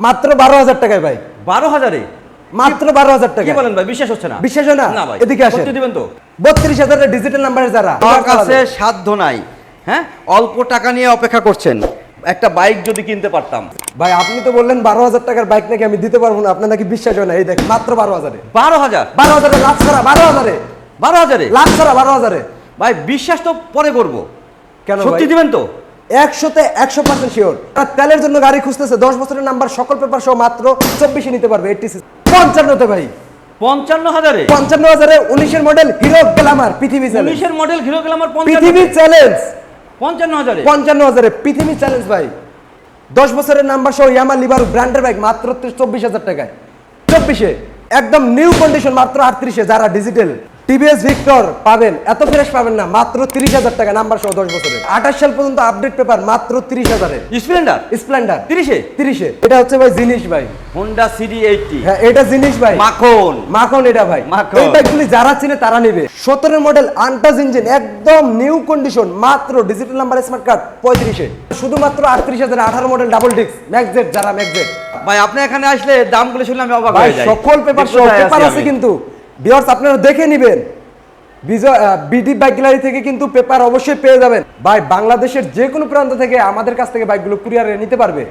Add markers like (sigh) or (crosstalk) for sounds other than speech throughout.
মাত্র বারো হাজার টাকায় ভাই। বারো হাজারে? মাত্র বারো হাজার টাকা বলেন ভাই? বিশ্বাস হচ্ছে না। বিশ্বাস হয় না? না ভাই। এদিকে আসেন। সত্যি দিবেন তো। বত্রিশ হাজারের ডিজিটাল নাম্বারের যারা। আমার কাছে সাধ্য নাই। হ্যাঁ? অল্প টাকা নিয়ে অপেক্ষা করছেন। একটা বাইক যদি কিনতে পারতাম। ভাই আপনি তো বললেন বারো হাজার টাকার বাইক নাকি আমি দিতে পারব না। আপনার নাকি বিশ্বাস হয় না। এই দেখ মাত্র বারো হাজারে। বারো হাজার? বারো হাজারে লাখ ছাড়া বারো হাজারে। বারো হাজারে? লাখ ছাড়া বারো হাজারে। ভাই বিশ্বাস তো পরে করব। কেন সত্যি? দিবেন তো? একশোতে একশো পার্সেন্ট শিওর তেলের জন্য গাড়ি খুঁজতেছে দশ বছরের নাম্বার সকল পেপার সহ মাত্র চব্বিশে নিতে পারবে এইটি পঞ্চান্নতে ভাই পঞ্চান্ন হাজারে? পঞ্চান্ন হাজারে উনিশের মডেল হিরো গ্লামার পৃথিবী চ্যালেঞ্জ উনিশের মডেল হিরো গেল আমার পৃথিবী চ্যালেঞ্জ পঞ্চান্ন হাজারে। পঞ্চান্ন হাজারে পৃথিবী চ্যালেঞ্জ ভাই। দশ বছরের নাম্বার সহ ইয়ামা লিভার ব্র্যান্ডের বাইক মাত্র চব্বিশ হাজার টাকায়। চব্বিশে একদম নিউ কন্ডিশন মাত্র আটত্রিশে যারা ডিজিটাল টিভিএস ভিক্টর পাবেন। এত ফ্রেশ পাবেন না মাত্র তিরিশ হাজার টাকা নাম্বার সহ দশ বছরে আঠাশ সাল পর্যন্ত আপডেট পেপার মাত্র তিরিশ হাজারে স্প্লেন্ডার স্প্লেন্ডার তিরিশে? তিরিশে। এটা হচ্ছে ভাই জিনিস ভাই। হোন্ডা সিডি এইটটি হ্যাঁ এটা জিনিস ভাই। মাখন। মাখন এটা ভাই। মাখন। এই বাইকগুলি যারা চিনে তারা নেবে। সতেরো মডেল আন্টাজ ইঞ্জিন একদম নিউ কন্ডিশন মাত্র ডিজিটাল নাম্বার স্মার্ট কার্ড পঁয়ত্রিশে। শুধুমাত্র আটত্রিশ হাজার আঠারো মডেল ডাবল ডিস্ক ম্যাকজেট যারা ম্যাকজেট ভাই আপনি এখানে আসলে দামগুলো শুনলে আমি অবাক হয়ে যাই। সকল পেপার কোথায় পেপার আছে কিন্তু। বিয়ার্স আপনারা দেখে নেবেন। বিজয় বিডি বাইক গ্যালারি থেকে কিন্তু পেপার অবশ্যই পেয়ে যাবেন। ভাই বাংলাদেশের যে কোনো প্রান্ত থেকে আমাদের কাছ থেকে বাইকগুলো কুরিয়ারে নিতে পারবে।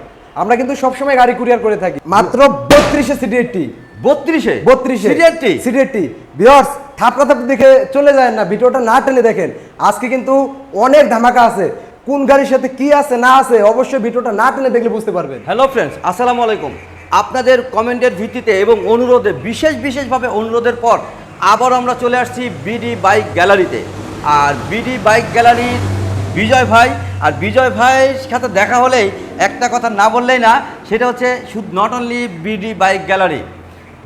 আমরা কিন্তু সবসময় গাড়ি কুরিয়ার করে থাকি। মাত্র বত্রিশে সিডি এইটটি বত্রিশে? বত্রিশে সিডি এইটটি সিডিএটি বিয়ার্স থাপড়া থাপড়ি দেখে চলে যায় না ভিডিওটা না টেনে দেখেন। আজকে কিন্তু অনেক ধামাকা আছে। কোন গাড়ির সাথে কি আছে না আছে অবশ্যই ভিডিওটা না টেনে দেখলে বুঝতে পারবেন। হ্যালো ফ্রেন্ডস আসসালামু আলাইকুম। আপনাদের কমেন্টের ভিত্তিতে এবং অনুরোধে, বিশেষ বিশেষভাবে অনুরোধের পর আবার আমরা চলে আসছি বিডি বাইক গ্যালারিতে। আর বিডি বাইক গ্যালারির বিজয় ভাই, আর বিজয় ভাইয়ের সাথে দেখা হলেই একটা কথা না বললেই না, সেটা হচ্ছে শুধু not only BD bike gallery,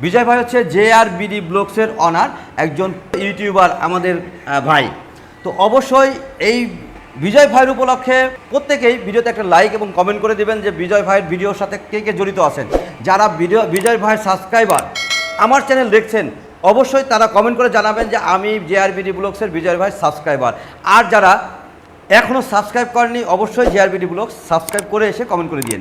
Bijoy ভাই হচ্ছে জে আর বিডি ব্লগসের অনার একজন ইউটিউবার আমাদের ভাই। তো অবশ্যই এই বিজয় ভাইয়ের উপলক্ষে প্রত্যেকেই ভিডিওতে একটা লাইক এবং কমেন্ট করে দিবেন যে বিজয় ভাইয়ের ভিডিওর সাথে কে কে জড়িত আছেন। যারা ভিডিও, বিজয় ভাইয়ের সাবস্ক্রাইবার আমার চ্যানেল দেখছেন, অবশ্যই তারা কমেন্ট করে জানাবেন যে আমি জেআরবিডি ব্লগসের বিজয় ভাইয়ের সাবস্ক্রাইবার আর যারা এখনও সাবস্ক্রাইব করেনি অবশ্যই জেআরবিডি ব্লগস সাবস্ক্রাইব করে এসে কমেন্ট করে দিন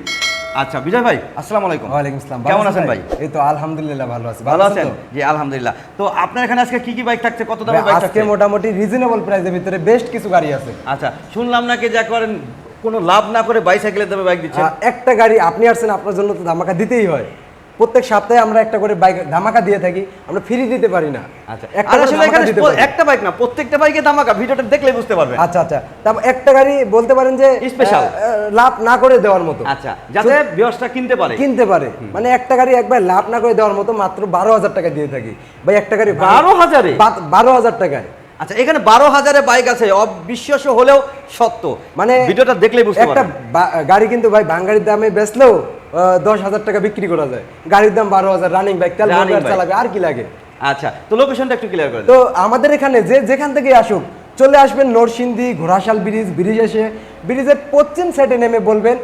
আচ্ছা বিজয় ভাই আসসালামু আলাইকুম। ওয়ালাইকুম আসসালাম। কেমন আছেন ভাই? এই তো আলহামদুলিল্লাহ ভালো আছি। ভালো আছেন? জি আলহামদুলিল্লাহ। তো আপনার এখানে আজকে কি কি বাইক থাকছে? কত দামের বাইক আজকে থাকছে? মোটামুটি রিজনেবল প্রাইসের ভিতরে বেস্ট কিছু গাড়ি আছে। আচ্ছা শুনলাম নাকি যা করেন কোনো লাভ না করে বাইসাইকেলের দামে বাইক দিচ্ছেন? একটা গাড়ি আপনি আসছেন আপনার জন্য তো ধামাকা দিতেই হয়। প্রত্যেক সপ্তাহে আমরা একটা করে বাইক ধামাকা দিয়ে থাকি আমরা ফ্রি দিতে পারি না। আচ্ছা একটা আসলে এখানে বাইক না। প্রত্যেকটা বাইকে দামাকা ভিডিওটা দেখলেই বুঝতে পারবেন। আচ্ছা আচ্ছা। তারপর একটা গাড়ি বলতে পারেন যে আহ, লাভ না করে দেওয়ার মতো। আচ্ছা যাতে বিয়সটা কিনতে পারে। কিনতে পারে। মানে একটা গাড়ি একবার লাভ না করে দেওয়ার মতো মাত্র বারো হাজার টাকা দিয়ে থাকি। ভাই একটা গাড়ি বারো হাজারে? বারো হাজার টাকায়। আচ্ছা এখানে বারো হাজারে বাইক আছে অবিশ্বাস্য হলেও সত্য। মানে ভিডিওটা দেখলে বুঝতে একটা গাড়ি কিন্তু ভাই বাঙালির দামে বেচলেও দশ হাজার টাকা বিক্রি করা যায়। গাড়ির দাম বারো হাজার রানিং বাইক তেল। চালাবে আর কি লাগে? আচ্ছা তো লোকেশনটা একটু ক্লিয়ার করে তো আমাদের এখানে যে যেখান থেকে আসুক চলে আসবেন নরসিংদী ঘোড়াশাল ব্রিজ ব্রিজ এসে ব্রিজের পশ্চিম সাইডে নেমে বলবেন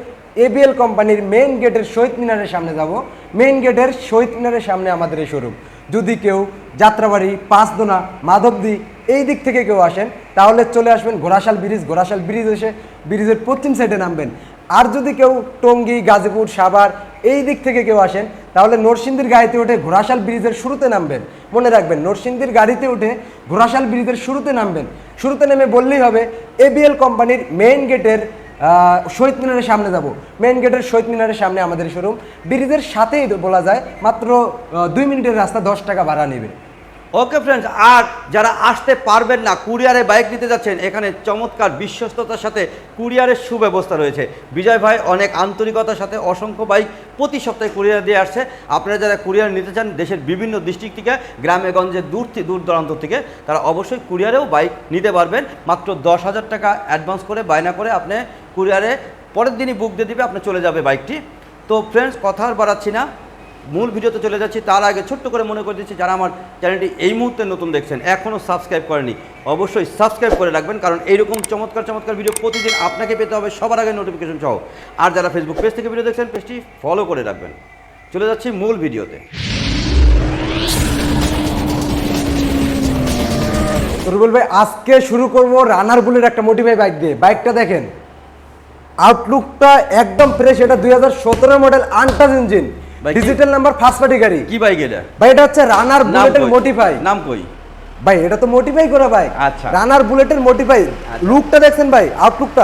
এবিএল কোম্পানির মেইন গেটের শহীদ মিনারের সামনে যাব। মেইন গেটের শহীদ মিনারের সামনে আমাদের এই শোরুম যদি কেউ যাত্রাবাড়ি পাঁচদোনা মাধবদী এই দিক থেকে কেউ আসেন তাহলে চলে আসবেন ঘোড়াশাল ব্রিজ ঘোড়াশাল ব্রিজ এসে ব্রিজের পশ্চিম সাইডে নামবেন। আর যদি কেউ টঙ্গী, গাজীপুর, সাভার এই দিক থেকে কেউ আসেন, তাহলে নরসিংদীর গাড়িতে উঠে ঘোড়াশাল ব্রিজের শুরুতে নামবেন। মনে রাখবেন, নরসিংদীর গাড়িতে উঠে ঘোড়াশাল ব্রিজের শুরুতে নামবেন। শুরুতে নেমে বললেই হবে, এবিএল কোম্পানির মেইন গেটের শহীদ মিনারের সামনে যাব। মেইন গেটের শহীদ মিনারের সামনে আমাদের শোরুম ব্রিজের সাথেই বলা যায়, মাত্র দুই মিনিটের রাস্তা দশ টাকা ভাড়া নেবে। ওকে ফ্রেন্ডস আর যারা আসতে পারবেন না, কুরিয়ারে বাইক নিতে যাচ্ছেন, এখানে চমৎকার বিশ্বস্ততার সাথে কুরিয়ারের সুব্যবস্থা রয়েছে। বিজয় ভাই, অনেক আন্তরিকতার সাথে অসংখ্য বাইক প্রতি সপ্তাহে কুরিয়ার দিয়ে আসছে। আপনারা যারা কুরিয়ার নিতে চান, দেশের বিভিন্ন ডিস্ট্রিক্ট থেকে, গ্রামে, গঞ্জে, দূর দূর দূরান্ত থেকে, তারা অবশ্যই কুরিয়ারেও বাইক নিতে পারবেন। মাত্র দশ হাজার টাকা অ্যাডভান্স করে, বায়না করে আপনি কুরিয়ারে পরের দিনই বুক দিয়ে দিবে, আপনি চলে যাবে বাইকটি। তো ফ্রেন্ডস কথা আর বাড়াচ্ছি না। মূল ভিডিওতে চলে যাচ্ছি, তার আগে ছোট্ট করে মনে করে দিচ্ছি, যারা আমার চ্যানেলটি এই মুহূর্তে নতুন দেখছেন এখনও সাবস্ক্রাইব করেনি অবশ্যই সাবস্ক্রাইব করে রাখবেন, কারণ এইরকম চমৎকার চমৎকার ভিডিও প্রতিদিন আপনাকে পেতে হবে সবার আগে নোটিফিকেশন সহ। আর যারা ফেসবুক পেজ থেকে ভিডিও দেখছেন পেজটি ফলো করে রাখবেন। চলে যাচ্ছি মূল ভিডিওতে। রুবেল ভাই, আজকে শুরু করব রানার বুলের একটা মোটিভাই বাইক দিয়ে। বাইকটা দেখেন আউটলুকটা একদম ফ্রেশ এটা দুই হাজার সতেরো model untouch engine digital number first party গাড়ি। কি বাইক এটা? ভাই এটা হচ্ছে রানার বুলেটের কই? মোটিফাই নাম কই? ভাই এটা তো মোটিফাই করা ভাই। আচ্ছা। রানার বুলেটের মোটিফাই লুকটা দেখছেন ভাই আউটলুকটা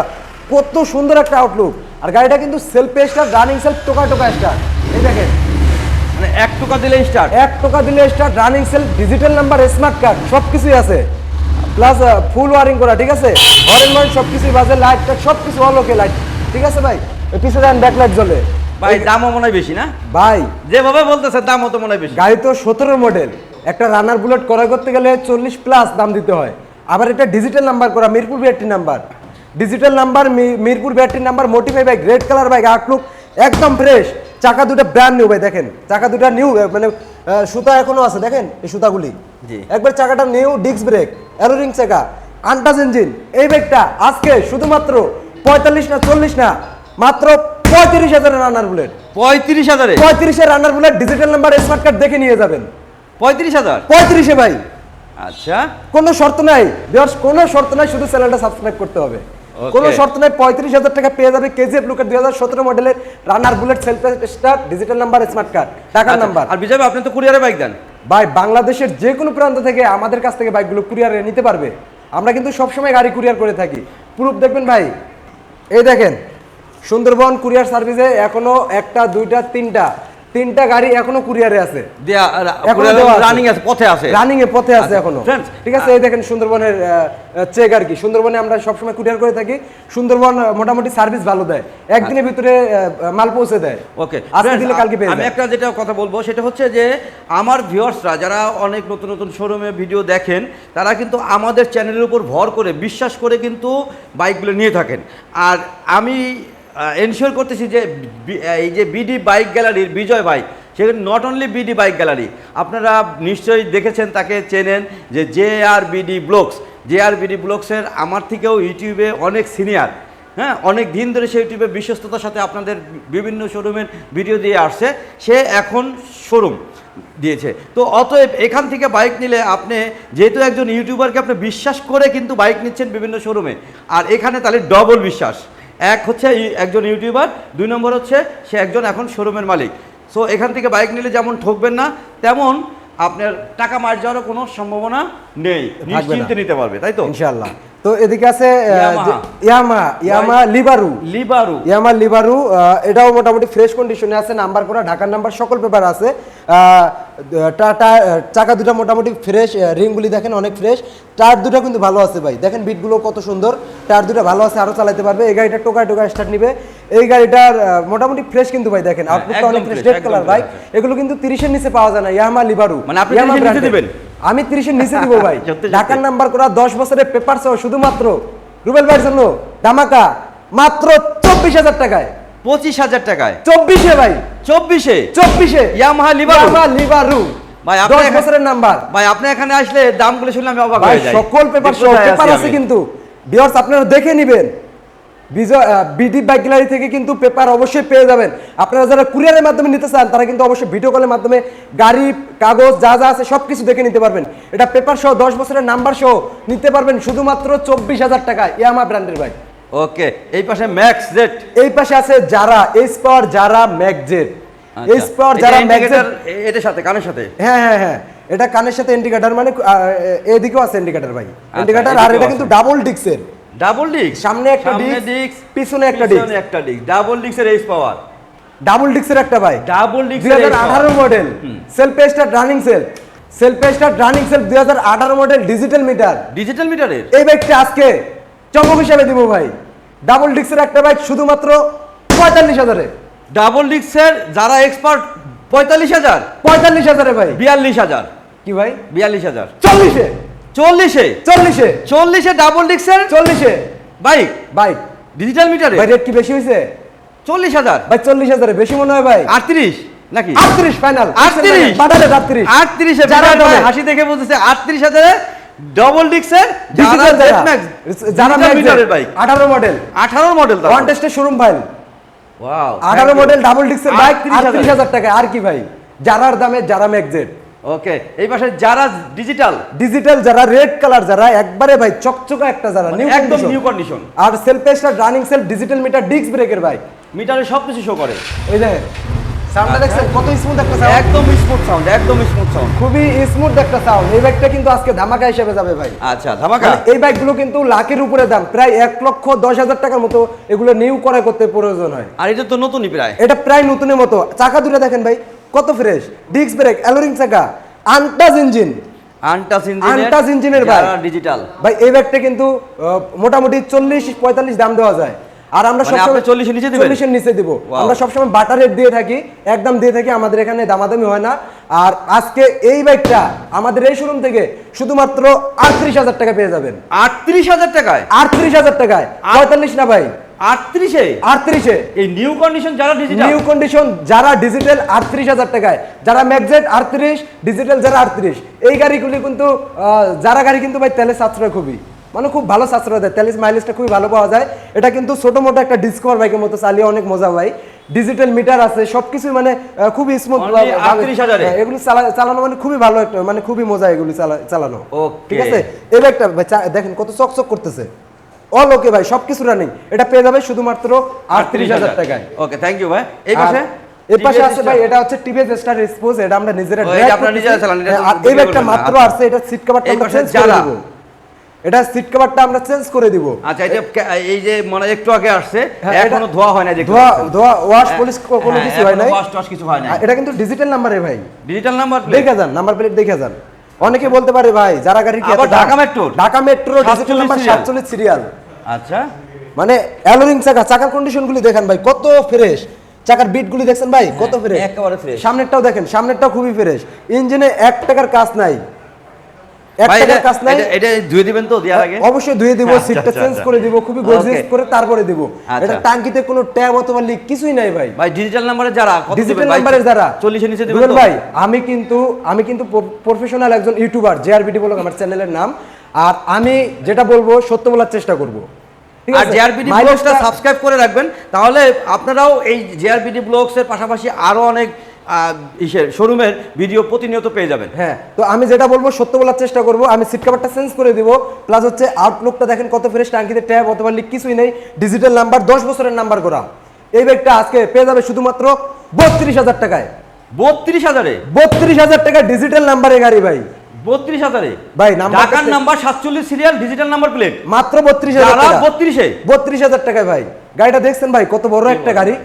কত সুন্দর একটা আউটলুক আর গাড়িটা কিন্তু সেলফ স্টার রানিং সেলফ টোকা টোকা স্টার এই দেখেন। মানে এক টাকা দিলে স্টার্ট এক টাকা দিলে start running self digital number smart card সব কিছুই আছে প্লাস ফুল ওয়ারিং করা ঠিক আছে? হরেন সব কিছুই বাজে লাইট সব কিছু অল ওকে লাইট ঠিক আছে ভাই? পিছনে ব্যাকলাইট জ্বলে। ভাই দামও মনে হয় বেশি না? ভাই। যেভাবে বলতেছে দামও তো মনে হয় বেশি। গাড়ি তো সতেরো মডেল একটা রানার বুলেট ক্রয় করতে গেলে চল্লিশ প্লাস দাম দিতে হয়। আবার এটা ডিজিটাল নাম্বার করা Mirpur battery number digital number Mirpur battery number modify bike red colour bike outlook একদম ফ্রেশ চাকা দুটো ব্র্যান্ড নিউ ভাই দেখেন। চাকা দুটো নিউ মানে সুতা এখনও আছে দেখেন এই সুতাগুলি। জি। একবার চাকাটা নিউ ডিস্ক ব্রেক অ্যালোরিং চাকা আনটাচ ইঞ্জিন এই বাইকটা আজকে শুধুমাত্র পঁয়তাল্লিশ না চল্লিশ না মাত্র পঁয়ত্রিশ হাজারের রানার বুলেট পঁয়ত্রিশ হাজারে? পঁয়ত্রিশের Runner bullet digital number smart card দেখে নিয়ে যাবেন। পঁয়ত্রিশ হাজার? পঁয়ত্রিশে ভাই। আচ্ছা। কোনো শর্ত নাই। বিয়ার্স কোনো শর্ত নাই শুধু চ্যানেলটা সাবস্ক্রাইব করতে হবে। কোনো শর্ত নাই পঁয়ত্রিশ হাজার টাকা পেয়ে যাবে কেজিএফ লুকের দুই হাজার সতেরো মডেলের Runner bullet self star digital number smart card টাকার আচ্ছা, নাম্বার আর বিজয় আপনি তো কুরিয়ারে বাইক দেন। ভাই বাংলাদেশের যে কোনো প্রান্ত থেকে আমাদের কাছ থেকে বাইকগুলো কুরিয়ারে নিতে পারবে। আমরা কিন্তু সবসময় গাড়ি কুরিয়ার করে থাকি। প্রুফ দেখবেন ভাই। এই দেখেন সুন্দরবন কুরিয়ার সার্ভিসে এখনও একটা দুইটা তিনটা তিনটা গাড়ি এখনও কুরিয়ারে আছে। দেয়া এখনও রানিং আছে। পথে আছে। রানিং এ পথে আছে আচ্ছা, এখনও। ঠিক আছে এই দেখেন সুন্দরবনের চেক আর কি। সুন্দরবনে আমরা সবসময় কুরিয়ার করে থাকি। সুন্দরবন মোটামুটি সার্ভিস ভালো দেয়। একদিনের ভিতরে মাল পৌঁছে দেয়। ওকে আজকে দিলে কালকে পেয়ে আমি একটা যেটা কথা বলব সেটা হচ্ছে যে আমার ভিউয়ার্সরা যারা অনেক নতুন নতুন শোরুমে ভিডিও দেখেন তারা কিন্তু আমাদের চ্যানেলের উপর ভর করে বিশ্বাস করে কিন্তু বাইকগুলো নিয়ে থাকেন। আর আমি এনশিওর করতেছি যে এই যে বিডি বাইক গ্যালারির বিজয় ভাই সেখানে not only BD bike gallery আপনারা নিশ্চয়ই দেখেছেন, তাকে চেনেন যে J R BD blogs J R BD ব্লগসের আমার থেকেও ইউটিউবে অনেক সিনিয়র হ্যাঁ অনেক দিন ধরে সে ইউটিউবে বিশ্বস্ততার সাথে আপনাদের বিভিন্ন শোরুমের ভিডিও দিয়ে আসছে, সে এখন শোরুম দিয়েছে। তো অতএব এখান থেকে বাইক নিলে আপনি যেহেতু একজন ইউটিউবারকে আপনি বিশ্বাস করে কিন্তু বাইক নিচ্ছেন বিভিন্ন শোরুমে আর এখানে তাহলে ডবল বিশ্বাস। এক হচ্ছে একজন ইউটিউবার, দুই নম্বর হচ্ছে সে একজন এখন শোরুমের মালিক। সো এখান থেকে বাইক নিলে যেমন ঠকবেন না, তেমন আপনার টাকা মার যাওয়ারও কোনো সম্ভাবনা নেই নিশ্চিন্তে নিতে পারবে তাই তো? ইনশাআল্লাহ। তো এদিকে আছে ইয়ামা ইয়ামা লিবারু লিবারু ইয়ামা লিবারু এটাও মোটামুটি ফ্রেশ কন্ডিশনে আছে নাম্বার করা ঢাকার নাম্বার সকল পেপার আছে। আহ, টা- টা- চাকা দুটো মোটামুটি ফ্রেশ রিংগুলি দেখেন অনেক ফ্রেশ টায়ার দুটো কিন্তু ভালো আছে ভাই। দেখেন বিটগুলো কত সুন্দর। টায়ার দুটো ভালো আছে আরও চালাতে পারবে। এই গাড়িটা টোকায় টোকায় স্টার্ট নিবে। এই গাড়িটার মোটামুটি ফ্রেশ কিন্তু ভাই দেখেন। আউটলুকটা একদম অনেক ফ্রেশ রেড কালার ভাই। এগুলো কিন্তু তিরিশের নিচে পাওয়া যায় না ইয়ামা লিবারু মানে আপনি ইয়ামা 30 এর নিচে brand-এর। দিবেন? আমি তিরিশের নিচে দিব ভাই। ঢাকার নাম্বার করা দশ বছরের পেপার সহ শুধুমাত্র রুবেল ভাইয়ের জন্য ধামাকা মাত্র চব্বিশ হাজার টাকায়। পঁচিশ হাজার টাকায়। চব্বিশে ভাই। চব্বিশে? চব্বিশে। ইয়ামাহা লিবারু ইয়ামাহা লিবারু ভাই, আপনি দশ বছরের নাম্বার। ভাই আপনি এখানে আসলে দামগুলো শুনলে আমি অবাক হয়ে যাই। সকল পেপার সহ পেপার আছে কিন্তু। বিয়ার্স আপনারা দেখে নেবেন। বিজয় বিডি বাইক গ্যালারি থেকে কিন্তু পেপার অবশ্যই পেয়ে যাবেন। আপনারা যারা কুরিয়ারের মাধ্যমে নিতে চান তারা কিন্তু অবশ্যই ভিডিও কলের মাধ্যমে গাড়ি কাগজ যা যা আছে সব কিছু দেখে নিতে পারবেন। এটা পেপার সহ দশ বছরের নাম্বার সহ নিতে পারবেন শুধুমাত্র চব্বিশ হাজার টাকা। ইয়ামা ব্র্যান্ডের বাইক। ওকে এই পাশে ম্যাক্স জেট এই পাশে আছে যারা এইচ পাওয়ার যারা ম্যাকজেট এইচ পাওয়ার যারা ম্যাকজেট এটার সাথে কানের সাথে? হ্যাঁ হ্যাঁ হ্যাঁ। এটা কানের সাথে ইন্ডিকেটর মানে এদিকেও আছে ইন্ডিকেটর ভাই। আচ্ছা, ইন্ডিকেটর আর এটা কিন্তু ডাবল ডিক্সের ডাবল ডিস্ক সামনে একটা ডিস্ক পিছনে একটা ডিস্ক একটা ডিস্ক ডাবল ডিস্কের এইচ পাওয়ার ডাবল ডিক্সের একটা ভাই। ডাবল ডিস্কের হাজার আঠারো model self start running sell self start running sell দুই হাজার আঠারো মডেল ডিজিটাল মিটার ডিজিটাল মিটারের এই বাইকটা আজকে চমক হিসাবে দিব ভাই। ডাবল ডিক্সের একটা বাইক শুধুমাত্র পঁয়তাল্লিশ হাজারে। ডাবল ডিস্কের যারা এক্সপার্ট পঁয়তাল্লিশ হাজার। পঁয়তাল্লিশ হাজারে ভাই। বিয়াল্লিশ হাজার। কি ভাই? বিয়াল্লিশ হাজার। চল্লিশে। চল্লিশে? চল্লিশে। চল্লিশে ডাবল ডিস্কের চল্লিশে। বাইক বাইক ডিজিটাল মিটারে ভাই রেট কি বেশি হয়েছে? চল্লিশ হাজার। ভাই চল্লিশ হাজারে বেশি মনে হয় ভাই। আটত্রিশ নাকি? আটত্রিশ ফাইনাল 38? বাটালে আটত্রিশ। আটত্রিশে হাসি দেখে বলতেছে আটত্রিশ হাজারে ডবল Digital যারা। মিটারের বাইক আঠারো মডেল আঠারো মডেল ওয়ান টেস্টের শোরুম ওয়াও আঠারো মডেল ডাবল ডিক্সের বাইক 38,000 আটত্রিশ হাজার। টাকা আর কি ভাই? যারার দামে যারা ম্যাকজেট ওকে এই পাশে যারা ডিজিটাল ডিজিটাল যারা রেড কালার যারা একবারে ভাই চকচকা একটা যারা নিউ মানে একদম নিউ কন্ডিশন আর self running self digital meter disc ব্রেকের ভাই। মিটারে সব কিছু শো করে। এই দেখেন সাউন্ডটা দেখছেন? কত স্মুথ একটা সাউন্ড একদম স্মুথ সাউন্ড একদম স্মুথ সাউন্ড খুবই স্মুথ একটা সাউন্ড এই বাইকটা কিন্তু আজকে ধামাকা হিসেবে যাবে ভাই। আচ্ছা ধামাকা? মানে এই বাইকগুলো কিন্তু লাখের উপরে দাম। প্রায় এক লক্ষ দশ হাজার টাকার মতো এগুলো নিউ করা করতে প্রয়োজন হয়। আর এটা তো নতুনই প্রায়। এটা প্রায় নতুনের মতো। চাকা দুটো দেখেন ভাই। কত ফ্রেশ ডিস্ক ব্রেক অ্যালোরিং চাকা আনটাচ ইঞ্জিন আনটাচ ইঞ্জিনের Untouch engine এর ভাই। ডিজিটাল ভাই এই ব্যাগটা কিন্তু মোটামুটি চল্লিশ পঁয়তাল্লিশ দাম দেওয়া যায়। আর আমরা মানে সবসময় 40 এর নিচে দিবেন? চল্লিশের নিচে দিব. আমরা সবসময় বাটার রেট দিয়ে থাকি একদম দিয়ে থাকি আমাদের এখানে দামাদামি হয় না। আর আজকে এই বাইকটা আমাদের এই শোরুম থেকে শুধুমাত্র আটত্রিশ হাজার টাকা পেয়ে যাবেন। আটত্রিশ হাজার টাকায়? আটত্রিশ হাজার টাকায়। পঁয়তাল্লিশ না ভাই আটত্রিশে? আটত্রিশে। এই নিউ কন্ডিশন যারা ডিজিটাল নিউ কন্ডিশন যারা ডিজিটাল আটত্রিশ হাজার টাকায়। যারা ম্যাগজেট আটত্রিশ ডিজিটাল যারা আটত্রিশ। এই গাড়িগুলি কিন্তু যারা গাড়ি কিন্তু ভাই তেলের সাশ্রয় খুবই। মানে খুব ভালো সাশ্রয় দেয়। মাইলেজটা খুবই ভালো পাওয়া যায়। এটা কিন্তু ছোট মোটো একটা ডিসকভার বাইকের মতো চালিয়ে অনেক মজা হয় ডিজিটাল মিটার আছে সবকিছু মানে খুবই স্মুথ Only 38,000 এ? এগুলি চালানো মানে খুবই ভালো একটা মানে খুবই মজা এগুলি চালানো। ঠিক আছে? বাইকটা ভাই দেখেন কত চকচক করতেছে। অল ওকে ভাই সবকিছু রানিং এটা পেয়ে যাবে শুধুমাত্র আটত্রিশ হাজার টাকায়। ওকে থ্যাংক ইউ ভাই। এই পাশে? এর পাশে আছে ভাই এটা হচ্ছে টিভিএস স্টার এক্সপোজ এটা আমরা নিজেরা আপনারা। নিজেরা চালান, এটা এই বিক্রি ব্যাগটা মাত্র। আসছে এটা সিট কভারটা আমরা চেঞ্জ করে? দিব। এটা সিট কভারটা আমরা চেঞ্জ করে দিব। আচ্ছা এটা কে- এই যে মানে একটু আগে আসছে হ্যাঁ, এখনও ধোয়া হয় না দেখতে ধোয়া ধোয়া ওয়াশ হ্যাঁ, পলিশ কোনো হ্যাঁ, কিছু হয় নাই। wash tosh কিছু হয় আর এটা কিন্তু ডিজিটাল নাম্বারে ভাই। ডিজিটাল নাম্বার দেখে যান নাম্বার প্লেট দেখে যান। অনেকে বলতে পারে ভাই যারা গাড়ি কি? Dhaka metro Dhaka metro digital number 47 serial আচ্ছা। মানে অ্যালোরিং চাকা চাকার কন্ডিশনগুলি দেখেন ভাই কত ফ্রেশ চাকার বিটগুলি দেখছেন ভাই কত ফ্রেশ হ্যাঁ, একেবারে ফ্রেশ সামনেরটাও দেখেন সামনেরটাও খুবই ফ্রেশ ইঞ্জিনে এক টাকার কাজ নাই। এটা টাকার কাজ নাই। এটা- এটা ধুয়ে দিবেন তো আগে? অবশ্যই ধুয়ে দিব আচ্ছা, সিটটা আচ্ছা, চেঞ্জ আচ্ছা। করে দিব খুবই গর্জিয়াস করে তারপরে দিব। এটা টাঙ্কিতে কোনো ট্যাব অথবা লিক কিছুই নাই ভাই। ভাই ডিজিটাল নাম্বারে যারা ডিজিটাল দিবেন? যারা। 40 এর নিচে দিবেন ভাই আমি কিন্তু আমি কিন্তু প্রফেশনাল একজন ইউটিউবার জেআরবিটি বলে আমার চ্যানেলের নাম। আর আমি যেটা বলব সত্য বলার চেষ্টা করব। আর ব্লগসটা সাবস্ক্রাইব করে রাখবেন। তাহলে আপনারাও এই জেআরবিডি ব্লগসের পাশাপাশি আরও অনেক ইসের শোরুমের ভিডিও প্রতিনিয়ত পেয়ে যাবেন। হ্যাঁ তো আমি যেটা বলব সত্য বলার চেষ্টা করব আমি সিট কাভারটা চেঞ্জ করে দিব প্লাস হচ্ছে আউটলুকটা দেখেন কত ফ্রেশ টাঙ্কিতে ট্যাব অথবা লিক কিছুই নেই ডিজিটাল নাম্বার দশ বছরের নাম্বার করা। এই ব্যাগটা আজকে পেয়ে যাবে শুধুমাত্র বত্রিশ হাজার টাকায়। বত্রিশ হাজারে? বত্রিশ হাজার টাকা ডিজিটাল নাম্বারে গাড়ি ভাই। বত্রিশ হাজারে? ভাই, নাম্বার ঢাকার নাম্বার সাতচল্লিশ সিরিয়াল ডিজিটাল নাম্বার প্লেট মাত্র বত্রিশ হাজার বত্রিশে? বত্রিশ হাজার টাকায় ভাই। গাড়িটা দেখছেন ভাই কত বড় একটা গাড়ি।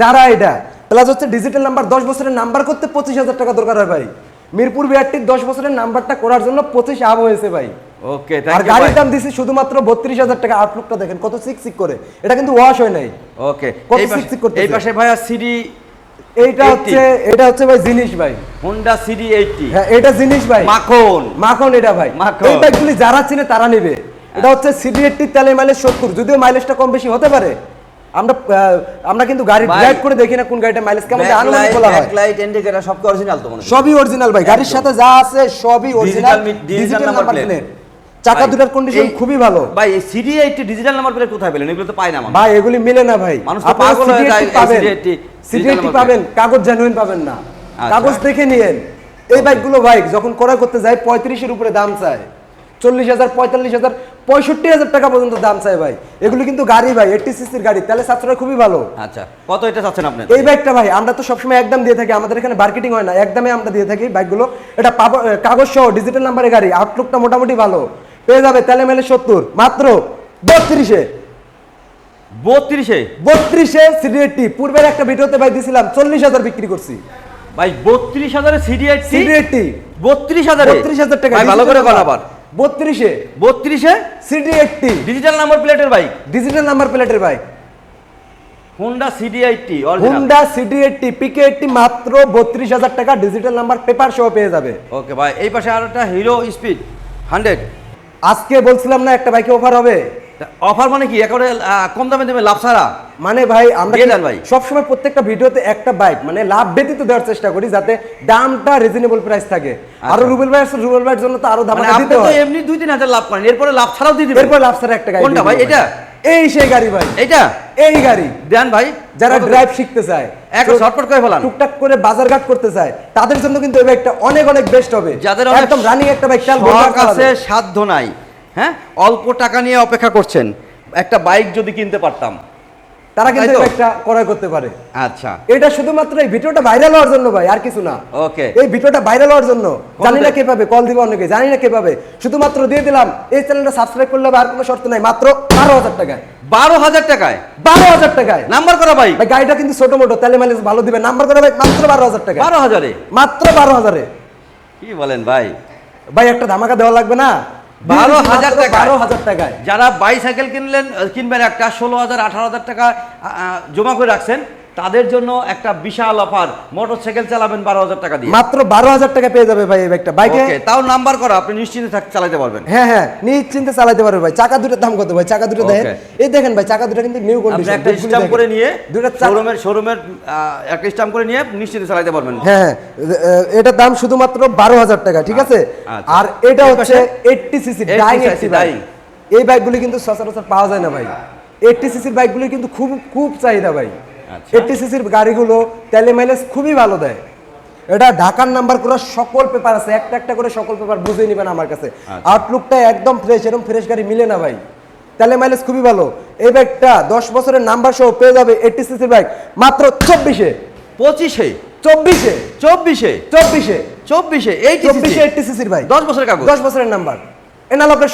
যারা এটা প্লাস হচ্ছে ডিজিটাল নাম্বার দশ বছরের নাম্বার করতে পঁচিশ হাজার টাকা দরকার হয় ভাই। মিরপুর বিআরটির দশ বছরের নাম্বারটা করার জন্য পঁচিশ আব হয়েছে ভাই। ওকে আর গাড়ির দাম দিছি শুধুমাত্র বত্রিশ হাজার টাকা আউটলুকটা দেখেন কত সিক সিক করে। এটা কিন্তু ওয়াশ হয় নাই। ওকে কত এই পাশে- সিকসিক করতেছে? এই পাশে ভাইয়া সিডি এইটা হচ্ছে এটা হচ্ছে ভাই জিনিস ভাই। হোন্ডা সিডি এইটটি হ্যাঁ এটা জিনিস ভাই। মাখন। মাখন এটা ভাই। মাখন। এই বাইকগুলি যারা চিনে তারা নেবে। এটা হচ্ছে সিডি এইটটি তেলের মাইলেজ সত্তর। যদিও মাইলেজটা কম বেশি হতে পারে আমরা আমরা কিন্তু গাড়ি ড্রাইভ করে দেখি না কোন গাড়িটা মাইলেজ কেমন দেয়, আনুমানিক বলা হয়। লাইট ইন্ডিকেটর সব অরিজিনাল তো মনে সবই অরিজিনাল ভাই গাড়ির সাথে যা আছে সবই অরিজিনাল ডিজিটাল নাম্বার প্লেট চাকা দুটার কন্ডিশন খুবই ভালো। ভাই এই CD eighty digital number plate কোথায় পেলেন? এগুলো তো পাই না ভাই এগুলি মিলে না ভাই। মানুষ তো পাগল হয়ে যায় এই পাবেন। কাগজ জেনুইন পাবেন না। আচ্ছা। কাগজ দেখে নিয়েন। এই বাইকগুলো বাইক যখন ক্রয় করতে যায় পঁয়ত্রিশের উপরে দাম চায়। চল্লিশ হাজার পঁয়তাল্লিশ হাজার পঁয়ষট্টি হাজার টাকা পর্যন্ত দাম চায় ভাই। এগুলো কিন্তু গাড়ি ভাই এইটটি সিসির গাড়ি। তাহলে সাশ্রয় খুবই ভালো। আচ্ছা কত এটা চাচ্ছেন আপনি? এই বাইকটা ভাই আমরা তো সবসময় একদম দিয়ে থাকি আমাদের এখানে মার্কেটিং হয় না একদমে আমরা দিয়ে থাকি বাইকগুলো। এটা কাগজ সহ ডিজিটাল নাম্বারের গাড়ি আউটলুকটা মোটামুটি ভালো। পেয়ে যাবে তেলে মেলে সত্তর মাত্র বত্রিশে। বত্রিশে? বত্রিশে সিডিএটি পূর্বের একটা ভিডিওতে ভাই দিছিলাম চল্লিশ হাজার বিক্রি করছি। ভাই বত্রিশ হাজারে সিডি এইটটি সিডিএটি বত্রিশ হাজারে? বত্রিশ হাজার টাকা ভালো করে বল বত্রিশে। বত্রিশে? এইটটি ডিজিটাল নাম্বার প্লেটের বাইক ডিজিটাল নাম্বার প্লেটের bike Honda CD eighty Honda Honda eighty PK eighty মাত্র বত্রিশ হাজার টাকা ডিজিটাল নাম্বার পেপার সহ পেয়ে যাবে। ওকে ভাই এই পাশে আর একটা হিরো স্পিড হান্ড্রেড আজকে বলছিলাম না একটা বাইকে অফার হবে? অফার মানে কি? একেবারে কম দামে দেবে লাভ ছাড়া? মানে ভাই আমরা দেন ভাই। সবসময় প্রত্যেকটা ভিডিওতে একটা বাইক মানে লাভ ব্যতীত দেওয়ার চেষ্টা করি যাতে দামটা রিজনেবল প্রাইস থাকে। আরও রুবেল ভাই রুবেল ভাইয়ের জন্য তো আরও আচ্ছা। মানে দিতে হয়। এমনি দুই তিন হাজার লাভ করেন। এরপরে লাভ ছাড়াও দিয়ে দিবেন। এরপর লাভ ছাড়া একটা গাড়ি কোনটা ভাই? এটা এই সেই গাড়ি ভাই। এইটা? এই গাড়ি। দেন ভাই। যারা ড্রাইভ শিখতে চায় একটা শর্টকাট করে ফেলান। টুকটাক করে বাজারঘাট করতে চায় তাদের জন্য কিন্তু এই বাইকটা অনেক অনেক বেস্ট হবে। যাদের একদম রানিং একটা বাইক চাল শখ আছে সাধ্য নাই। হ্যাঁ? অল্প টাকা নিয়ে অপেক্ষা করছেন। একটা বাইক যদি কিনতে পারতাম। তারা কিন্তু তো? ক্রয় করতে পারে। আচ্ছা। এটা শুধুমাত্র এই ভিডিওটা ভাইরাল হওয়ার জন্য ভাই আর কিছু না। ওকে। এই ভিডিওটা ভাইরাল হওয়ার জন্য। জানি না কে পাবে কল দিবে অনেকে জানি না কে পাবে শুধুমাত্র দিয়ে দিলাম এই চ্যানেলটা সাবস্ক্রাইব করলে আর কোনো শর্ত নাই মাত্র বারো হাজার টাকায়। বারো হাজার টাকায়? বারো হাজার টাকায়। নাম্বার করা বাইক ভাই গাড়িটা কিন্তু ছোট মোটো তেলে মাইলেজ ভালো দিবে। নাম্বার করা ভাই মাত্র বারো হাজার টাকা বারো হাজারে? মাত্র বারো হাজারে। কি বলেন ভাই? ভাই একটা ধামাকা দেওয়া লাগবে না? বারো হাজার বারো হাজার টাকায়। যারা বাইসাইকেল কিনলেন কিনবেন একটা ষোলো হাজার আঠারো হাজার টাকা জমা করে রাখছেন তাদের জন্য একটা বিশাল অফার। মোটরসাইকেল চালাবেন বারো হাজার টাকা দিয়ে। মাত্র বারো হাজার টাকা পেয়ে যাবে ভাই এই বাইকটা বাইকে তাও নাম্বার করা আপনি নিশ্চিন্তে চালাতে পারবেন। হ্যাঁ হ্যাঁ নিশ্চিন্তে চালাতে পারবে ভাই। চাকা দুটোর দাম কত ভাই? চাকা দুটো দেখেন এই দেখেন ভাই চাকা দুটো কিন্তু নিউ কন্ডিশন একটা স্টাম্প করে নিয়ে দুটো শোরুমের শোরুমের একটা স্টাম্প করে নিয়ে নিশ্চিন্তে চালাতে পারবেন। হ্যাঁ হ্যাঁ, এটার দাম শুধুমাত্র বারো হাজার টাকা ঠিক আছে? আচ্ছা। আর এটা হচ্ছে? এইটটি সিসি 80 ডাইং এইটটি বাইক। এই বাইকগুলি কিন্তু সচরাচর পাওয়া যায় না ভাই। এইটটি সিসির বাইকগুলি কিন্তু খুব খুব চাহিদা ভাই। আচ্ছা। এইটটি সিসির গাড়িগুলো তেলে মাইলেজ খুবই ভালো দেয়। এটা ঢাকার নাম্বার করা সকল পেপার আছে একটা একটা করে সকল পেপার বুঝে নিবেন আমার কাছে। আচ্ছা। আউটলুকটা একদম ফ্রেশ এরকম ফ্রেশ গাড়ি মিলে না ভাই। তেলে মাইলেজ খুবই ভালো। এই ব্যাগটা দশ বছরের নাম্বার সহ পেয়ে যাবে এইটটি সিসির বাইক মাত্র চব্বিশে। পঁচিশে? চব্বিশে। চব্বিশে? চব্বিশে। চব্বিশে? এই চব্বিশে এইটটি সিসির ভাই দশ বছরের কাগজ? দশ বছরের নাম্বার।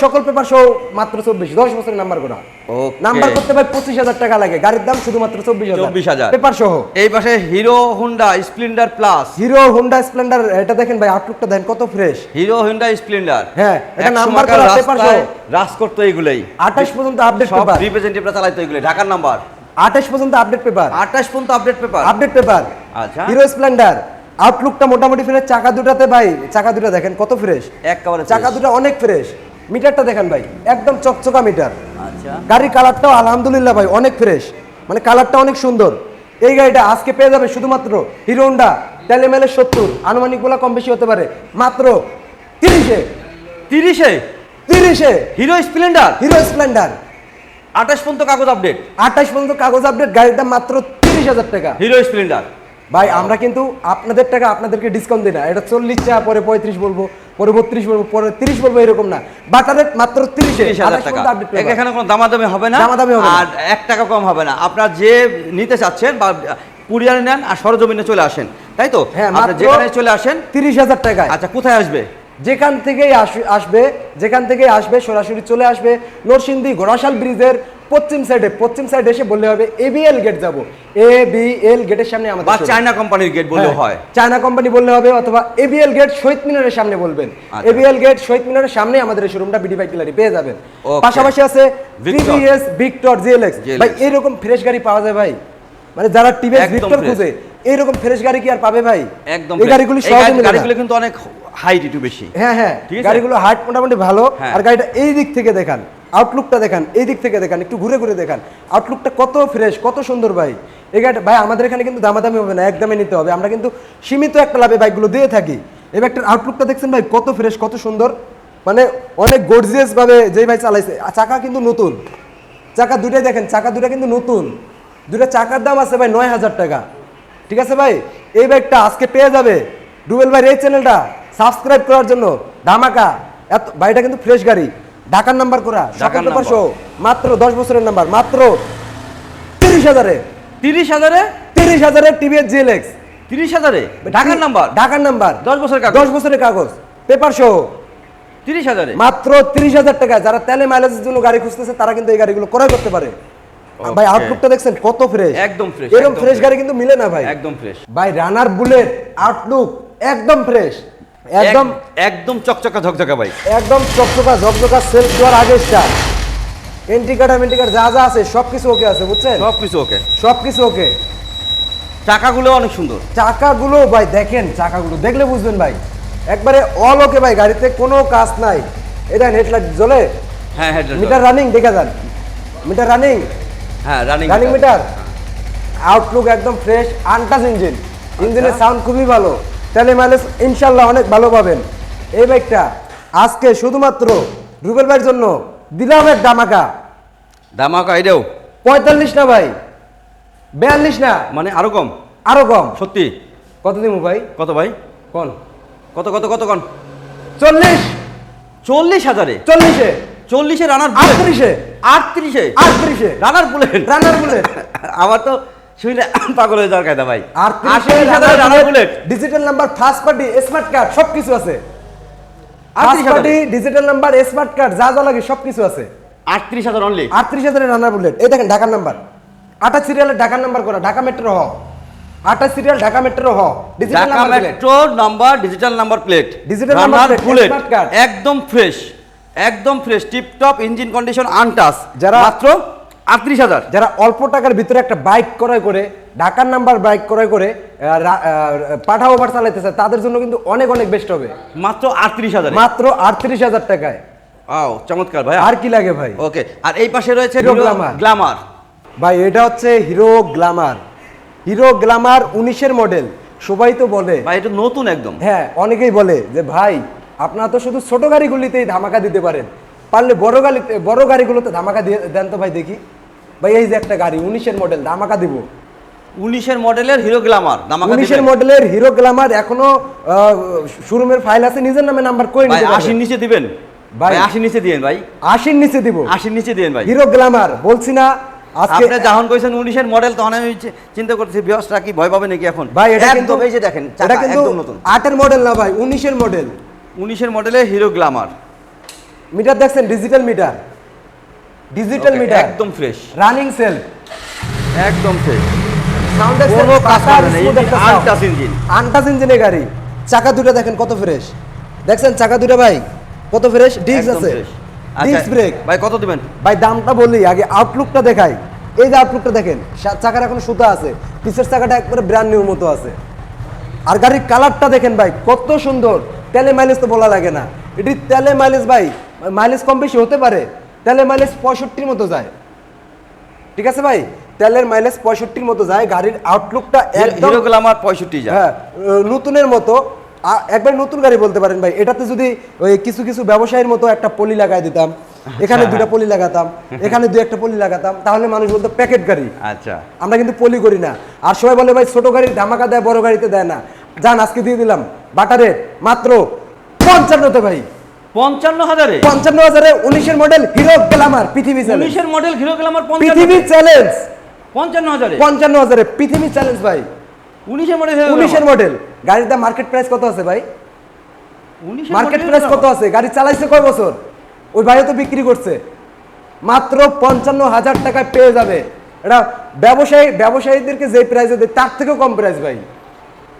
সকল পেপার সহ মাত্র চব্বিশ দশ বছরের নাম্বার করা। নাম্বার করতে ভাই পঁচিশ হাজার টাকা লাগে গাড়ির দাম শুধুমাত্র চব্বিশ হাজার। পেপার সহ। এই পাশে Hero Honda Splendor plus Hero Honda Splendor এটা দেখেন ভাই আউটলুকটা দেখেন কত ফ্রেশ হিরো হুন্ডা স্প্লেন্ডার হ্যাঁ, এটা নাম্বার করা পেপার সহ। রাস করতো আঠাশ পর্যন্ত আপডেট সব রিপ্রেজেন্টেটিভরা চালাইতো ঢাকার নাম্বার আঠাশ পর্যন্ত আপডেট পেপার আঠাশ পর্যন্ত আপডেট পেপার আপডেট পেপার আচ্ছা। হিরো স্প্লেন্ডার আউটলুকটা মোটামুটি ফ্রেশ চাকা দুটাতে ভাই চাকা দুটা দেখেন কত ফ্রেশ একেবারে চাকা দুটা অনেক ফ্রেশ মিটারটা দেখেন ভাই একদম চকচকা মিটার। আচ্ছা। গাড়ির কালারটাও আলহামদুলিল্লাহ ভাই অনেক ফ্রেশ মানে কালারটা অনেক সুন্দর। এই গাড়িটা আজকে পেয়ে যাবে শুধুমাত্র হিরো হোন্ডা টেলিমেলের সত্তর। আনুমানিকগুলা কম বেশি হতে পারে। মাত্র তিরিশে। তিরিশে? তিরিশে। Hero Splendor? Hero Splendor. আঠাশ পর্যন্ত কাগজ আপডেট আঠাশ পর্যন্ত কাগজ আপডেট গাড়িটা মাত্র তিরিশ হাজার টাকা। Hero Splendor? ভাই আমরা কিন্তু আপনাদের টাকা আপনাদেরকে ডিসকাউন্ট দিই না। এটা চল্লিশ টাকা পরে পঁয়ত্রিশ বলব। পরে বত্রিশ বলব পরে তিরিশ বলব এরকম না। বাটার রেট মাত্র তিরিশ। হাজার টাকা। এখানে কোনো দামাদামি হবে না। দামাদামি হবে আর এক টাকা কম হবে না। আপনার যে নিতে চাচ্ছেন বা কুরিয়ারে নেন আর সরজমিনে চলে আসেন তাই তো? হ্যাঁ যেখানে চলে আসেন তিরিশ হাজার টাকা আচ্ছা কোথায় আসবে? যেখান থেকেই আস- আসবে যেখান থেকেই আসবে সরাসরি চলে আসবে নরসিংদী ঘোড়াশাল ব্রিজের পশ্চিম সাইডে পশ্চিম সাইডে এসে বললে হবে এবিএল গেট যাব। এ বি এল গেটের সামনে আমাদের বা চায়না কোম্পানির গেট বললেও হ্যাঁ, চায়না কোম্পানি বললে হবে অথবা এবিএল গেট শহীদ মিনারের সামনে বলবেন। আচ্ছা। এবিএল গেট শহীদ মিনারের সামনে আমাদের এই শোরুমটা বিডি বাইক গ্যালারি পেয়ে যাবেন। পাশাপাশি আছে। টিভিএস ভিক্টর জিএলএক্স ভাই এরকম ফ্রেশ গাড়ি পাওয়া যায় ভাই। মানে যারা টিভিএস ভিক্টর। খুঁজে এইরকম ফ্রেশ গাড়ি কি আর পাবে ভাই? একদম এই। গাড়িগুলি সহজে মিলে গাড়িগুলো কিন্তু অনেক হাইট একটু বেশি। হ্যাঁ হ্যাঁ? গাড়িগুলো হাইট মোটামুটি ভালো। হ্যাঁ। আর গাড়িটা এই দিক থেকে দেখান। আউটলুকটা দেখান এই দিক থেকে দেখান, একটু ঘুরে ঘুরে দেখান। আউটলুকটা কত ফ্রেশ কত সুন্দর ভাই। এই ভাই, আমাদের এখানে কিন্তু দামাদামি হবে না একদমে নিতে হবে। আমরা কিন্তু সীমিত একটা লাভে বাইকগুলো দিয়ে থাকি। এই বাইকটার আউটলুকটা দেখছেন ভাই, কত ফ্রেশ কত সুন্দর। মানে অনেক গর্জিয়াসভাবে যেই ভাই চালাইছে। চাকা কিন্তু নতুন। চাকা দুটাই দেখেন, চাকা দুটা কিন্তু নতুন। দুটা চাকার দাম আছে ভাই নয় হাজার টাকা। ঠিক আছে ভাই? এই বাইকটা আজকে পেয়ে যাবে। ডুবেল ভাই এই চ্যানেলটা সাবস্ক্রাইব করার জন্য। ধামাকা। এত বাইকটা কিন্তু ফ্রেশ গাড়ি। ঢাকার নাম্বার করা ঢাকার নাম্বার। সহ মাত্র দশ বছরের নাম্বার মাত্র তিরিশ হাজারে। তিরিশ হাজারে? তিরিশ হাজারের টিভিএস জিএলএক্স তিরিশ হাজারে? ঢাকার নাম্বার? ঢাকার নাম্বার। দশ বছরের কাগজ। দশ বছরের কাগজ। পেপার শো তিরিশ হাজারে? মাত্র তিরিশ হাজার টাকা যারা তেলে মাইলেজের জন্য গাড়ি খুঁজতেছে তারা কিন্তু এই গাড়িগুলো ক্রয় করতে পারে। ভাই. আউটলুকটা দেখছেন কত ফ্রেশ একদম fresh, এরকম ফ্রেশ গাড়ি কিন্তু মিলে না ভাই। একদম ফ্রেশ ভাই রানার বুলেট আউটলুক একদম ফ্রেশ একদম একদম চকচকা ঝকঝকা ভাই একদম চকচকা ঝকঝকা সেলফ দেওয়ার আগে স্টার এন্টিকাটা মেন্টিকার যা যা আছে সব কিছু ওকে আছে বুঝছেন? সব কিছু ওকে সব কিছু ওকে চাকাগুলো অনেক সুন্দর। চাকাগুলো ভাই দেখেন চাকাগুলো দেখলে বুঝবেন ভাই। একবারে অল ওকে ভাই গাড়িতে কোনো কাজ নাই। এটা হেডলাইট জ্বলে? হ্যাঁ হ্যাঁ মিটার রানিং দেখে যান। মিটার রানিং হ্যাঁ রানিং রানিং মিটার আউটলুক একদম ফ্রেশ আনটাচ ইঞ্জিন ইঞ্জিনের সাউন্ড খুবই ভালো। তেলে মাইলেজ ইনশাল্লাহ অনেক ভালো পাবেন। এই বাইকটা আজকে শুধুমাত্র রুবেল ভাইয়ের জন্য দিলাম এক দামাকা দামাকা এটাও পঁয়তাল্লিশ না ভাই? বিয়াল্লিশ না? মানে আরও কম? আরও কম। সত্যি? কত দিব ভাই? কত ভাই? কোন? কত কত কত কন? চল্লিশ। চল্লিশ হাজারে? চল্লিশে। চল্লিশে রানার আটত্রিশে। আটত্রিশে? আটত্রিশে। রানার বুলেট? রানার বুলেট। আমার তো শুনলে পাগল হয়ে যাওয়ার কায়দা ভাই। হাজারে Runner bullet digital number first party smart card সবকিছু আছে। First party digital number smart card যা যা লাগে সবকিছু আছে। আটত্রিশ হাজার অনলি আটত্রিশ হাজারের রানার বুলেট এই দেখেন ঢাকার নাম্বার আঠাশ সিরিয়ালের ঢাকার নাম্বার করা ঢাকা মেট্রো হ। আঠাশ সিরিয়াল ঢাকা মেট্রো হ। Digital number plate metro number digital number plate number plate, bullet একদম ফ্রেশ একদম fresh tip top engine condition untouch যারা- মাত্র আটত্রিশ হাজার। যারা অল্প টাকার ভিতরে একটা বাইক ক্রয় করে ঢাকার নাম্বার বাইক ক্রয় করে পাঠা ওভার চালাইতে চায় তাদের জন্য কিন্তু অনেক অনেক বেস্ট হবে। মাত্র আটত্রিশ হাজার। মাত্র আটত্রিশ হাজার টাকায়। আও চমৎকার ভাই আর কি লাগে ভাই? ওকে আর এই পাশে রয়েছে Glamour। গ্লামার ভাই এটা হচ্ছে হিরো গ্লামার হিরো গ্লামার উনিশের মডেল সবাই তো বলে। ভাই এটা নতুন একদম। হ্যাঁ অনেকেই বলে যে ভাই আপনারা তো শুধু ছোট গাড়িগুলিতেই ধামাকা দিতে পারেন। পারলে বড় গাড়িতে বড় গাড়িগুলোতে ধামাকা দিয়ে দেন তো ভাই দেখি। ভাই এই যে একটা গাড়ি উনিশের মডেল ধামাকা দিব। উনিশের মডেলের হিরো গ্লামার দামাকা উনিশের মডেলের হিরো গ্লামার এখনও শোরুমের ফাইল আছে নিজের নামে নাম্বার করে ভাই নিতে আশির নিচে দিবেন। ভাই। আশির নিচে দিয়েন ভাই। আশির নিচে দিব। আশির নিচে দিয়েন ভাই। হিরো গ্লামার বলছি না আজকে আপনি যখন কইছেন উনিশের মডেল তখন আমি চিন্তা করতেছি বিয়সটা কি ভয় পাবে নাকি এখন? ভাই এটা কিন্তু এই যে দেখেন এটা কিন্তু একদম নতুন। আটের মডেল না ভাই উনিশের মডেল উনিশের মডেলের হিরো গ্লামার মিটার দেখছেন ডিজিটাল মিটার ডিজিটাল মিটার একদম ফ্রেশ রানিং সেল একদম ফ্রেশ সাউন্ড কোনো কাজ করবে না, untouched engine। আনটাস ইঞ্জিনের গাড়ি। চাকা দুটো দেখেন কত ফ্রেশ দেখছেন চাকা দুটো ভাই? কত ফ্রেশ ডিস্ক আছে। ডিস্ক আচ্ছা, ব্রেক ভাই কত দিবেন? ভাই দামটা বলি আগে আউটলুকটা দেখাই। এই যে আউটলুকটা দেখেন চাকার এখন সুতা আছে। পিছের চাকাটা একবারে ব্র্যান্ড নিউ মতো আছে। আর গাড়ির কালারটা দেখেন ভাই কত সুন্দর। তেলে মাইলেজ তো বলা লাগে না। এটি তেলে মাইলেজ ভাই মাইলেজ কম বেশি হতে পারে। তেলে মাইলেজ পঁয়ষট্টির মতো যায়। ঠিক আছে ভাই? তেলের মাইলেজ পঁয়ষট্টির মতো যায় গাড়ির আউটলুকটা একদম গ্লামার পঁয়ষট্টি যা হ্যাঁ নতুনের মতো। একবার নতুন গাড়ি বলতে পারেন ভাই। এটাতে যদি ওই কিছু কিছু ব্যবসায়ীর মতো একটা পলি লাগাই দিতাম এখানে দুটা পলি লাগাতাম (laughs) এখানে দুই একটা পলি লাগাতাম তাহলে মানুষ বলতো প্যাকেট গাড়ি। আচ্ছা। আমরা কিন্তু পলি করি না। আর সবাই বলে ভাই ছোট গাড়ির ধামাকা দেয় বড় গাড়িতে দেয় না। যান আজকে দিয়ে দিলাম। বাটারে মাত্র পঞ্চান্নতে ভাই। পঞ্চান্ন হাজারে পঞ্চান্ন হাজারে উনিশের মডেল হিরো গ্লামার পৃথিবী উনিশের মডেল হিরো গ্লামার পৃথিবী চ্যালেঞ্জ পঞ্চান্ন হাজারে পঞ্চান্ন হাজারে পৃথিবী চ্যালেঞ্জ ভাই। উনিশের মডেল উনিশের মডেল গাড়ির দাম মার্কেট প্রাইস কত আছে ভাই? মার্কেট প্রাইস কত আছে? গাড়ি চালাইছে কয় বছর? ওই ভাইও তো বিক্রি করছে। মাত্র পঞ্চান্ন হাজার টাকায় পেয়ে যাবে। এটা ব্যবসায়ী ব্যবসায়ীদেরকে যে প্রাইসে দেয় তার থেকেও কম প্রাইস ভাই।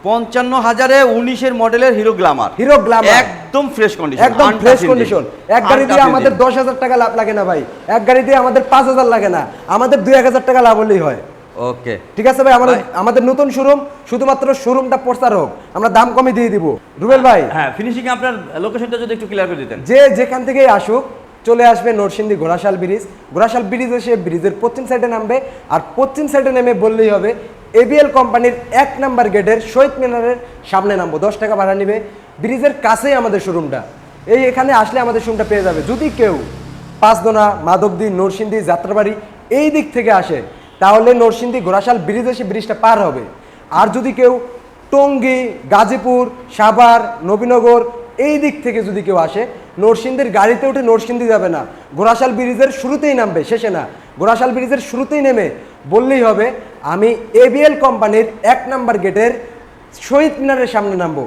পঞ্চান্ন হাজারে উনিশের মডেলের হিরো গ্লামার। Hero Glamour. একদম ফ্রেশ কন্ডিশন একদম ফ্রেশ কন্ডিশন এক গাড়ি দিয়ে আমাদের দশ হাজার টাকা লাভ লাগে না ভাই। এক গাড়ি দিয়ে আমাদের পাঁচ হাজার লাগে না। আমাদের দুই এক হাজার টাকা লাভ হলেই হয়। ওকে ঠিক আছে ভাই আমাদের আমাদের নতুন শোরুম শুধুমাত্র শোরুমটা প্রচার হোক। আমরা দাম কমে দিয়ে দিব। রুবেল ভাই। হ্যাঁ ফিনিশিং আপনার লোকেশনটা যদি একটু ক্লিয়ার করে দিতেন। যে যেখান থেকেই আসুক চলে আসবে নরসিংদী ঘোড়াশাল ব্রিজ। ঘোড়াশাল ব্রিজ এসে ব্রিজের পশ্চিম সাইডে নামবে। আর পশ্চিম সাইডে নেমে বললেই হবে এবিএল কোম্পানির এক নাম্বার গেটের শহীদ মিনারের সামনে নামবো। দশ টাকা ভাড়া নিবে। ব্রিজের কাছেই আমাদের শোরুমটা। এই এখানে আসলে আমাদের শোরুমটা পেয়ে যাবে। যদি কেউ পাঁচদোনা, মাধবদী, নরসিংদী, যাত্রাবাড়ি এই দিক থেকে আসে, তাহলে নরসিংদী ঘোড়াশাল ব্রিজ এসে ব্রিজটা পার হবে। আর যদি কেউ টঙ্গী, গাজীপুর, সাভার, নবীনগর এই দিক থেকে যদি কেউ আসে, নরসিংদীর গাড়িতে উঠে নরসিংদী যাবে না। ঘোড়াশাল ব্রিজের শুরুতেই নামবে, শেষে না। ঘোড়াশাল ব্রিজের শুরুতেই নেমে বললেই হবে, আমি এবিএল কোম্পানির এক নাম্বার গেটের শহীদ মিনারের সামনে নামবো।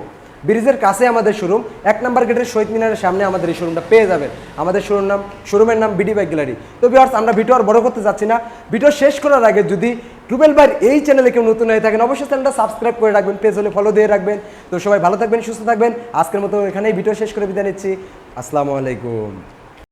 ব্রিজের কাছে আমাদের শোরুম, এক নাম্বার গেটের শহীদ মিনারের সামনে আমাদের এই শোরুমটা পেয়ে যাবেন। আমাদের শোরুম নাম, শোরুমের নাম বিডি বাইক গ্যালারি তো বিয়ার্স আমরা ভিডিও আর বড় করতে যাচ্ছি না। ভিডিও শেষ করার আগে যদি রুবেল ভাইয়ের এই চ্যানেলে কেউ নতুন হয়ে থাকেন, অবশ্যই চ্যানেলটা সাবস্ক্রাইব করে রাখবেন পেজ হলে ফলো দিয়ে রাখবেন। তো সবাই ভালো থাকবেন, সুস্থ থাকবেন। আজকের মতো এখানেই ভিডিও শেষ করে বিদায় নিচ্ছি। আসসালামু আলাইকুম।